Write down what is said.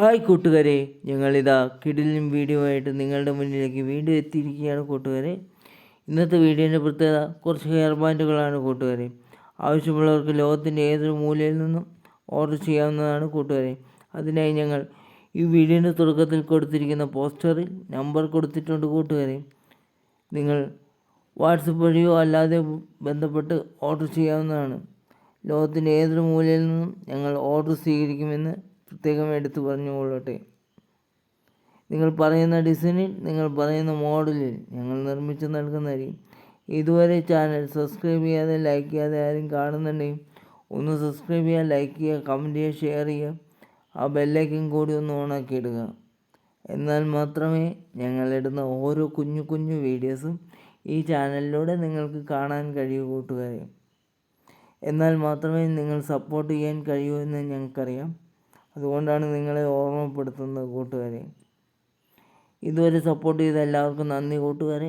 Hi കൂട്ടുകാരെ ഞങ്ങളിതാ കിടിലും video ആയിട്ട് നിങ്ങളുടെ മുന്നിലേക്ക് വീണ്ടും എത്തിയിരിക്കുകയാണ് കൂട്ടുകാരെ. ഇന്നത്തെ വീഡിയോന്റെ പ്രത്യേകത കുറച്ച് ഹെയർ ബാൻഡുകളാണ് കൂട്ടുകാരെ. ആവശ്യമുള്ളവർക്ക് ലോകത്തിന്റെ ഏതൊരു മൂലയിൽ നിന്നും ഓർഡർ ചെയ്യാവുന്നതാണ് കൂട്ടുകാരെ. അതിനായി ഞങ്ങൾ ഈ വീഡിയോന്റെ തുടക്കത്തിൽ കൊടുത്തിരിക്കുന്ന പോസ്റ്ററിൽ നമ്പർ കൊടുത്തിട്ടുണ്ട് കൂട്ടുകാരെ. നിങ്ങൾ വാട്സപ്പ് വഴിയോ അല്ലാതെ ബന്ധപ്പെട്ട് ഓർഡർ ചെയ്യാവുന്നതാണ്. ലോകത്തിന്റെ ഏതൊരു മൂലയിൽ നിന്നും ഞങ്ങൾ ഓർഡർ സ്വീകരിക്കുമെന്ന് പ്രത്യേകം എടുത്തു പറഞ്ഞുകൊള്ളട്ടെ. നിങ്ങൾ പറയുന്ന ഡിസൈനിൽ നിങ്ങൾ പറയുന്ന മോഡലിൽ ഞങ്ങൾ നിർമ്മിച്ച് നൽകുന്നതായിരിക്കും ഇതുവരെ ചാനൽ സബ്സ്ക്രൈബ് ചെയ്യാതെ ലൈക്ക് ചെയ്യാതെ ആരും കാണുന്നുണ്ടെങ്കിൽ ഒന്ന് സബ്സ്ക്രൈബ് ചെയ്യുക ലൈക്ക് ചെയ്യുക കമന്റ് ചെയ്യുക ഷെയർ ചെയ്യുക. ആ ബെല്ലൈക്കൻ കൂടി ഒന്ന് ഓണാക്കി ഇടുക. എന്നാൽ മാത്രമേ ഞങ്ങളിടുന്ന ഓരോ കുഞ്ഞു കുഞ്ഞു വീഡിയോസും ഈ ചാനലിലൂടെ നിങ്ങൾക്ക് കാണാൻ കഴിയൂ കൂട്ടുകാരെ. എന്നാൽ മാത്രമേ നിങ്ങൾ സപ്പോർട്ട് ചെയ്യാൻ കഴിയൂ എന്ന് ഞങ്ങൾക്കറിയാം. അതുകൊണ്ടാണ് നിങ്ങളെ ഓർമ്മപ്പെടുത്തുന്നത് കൂട്ടുകാരെ. ഇതുവരെ സപ്പോർട്ട് ചെയ്ത എല്ലാവർക്കും നന്ദി കൂട്ടുകാരെ.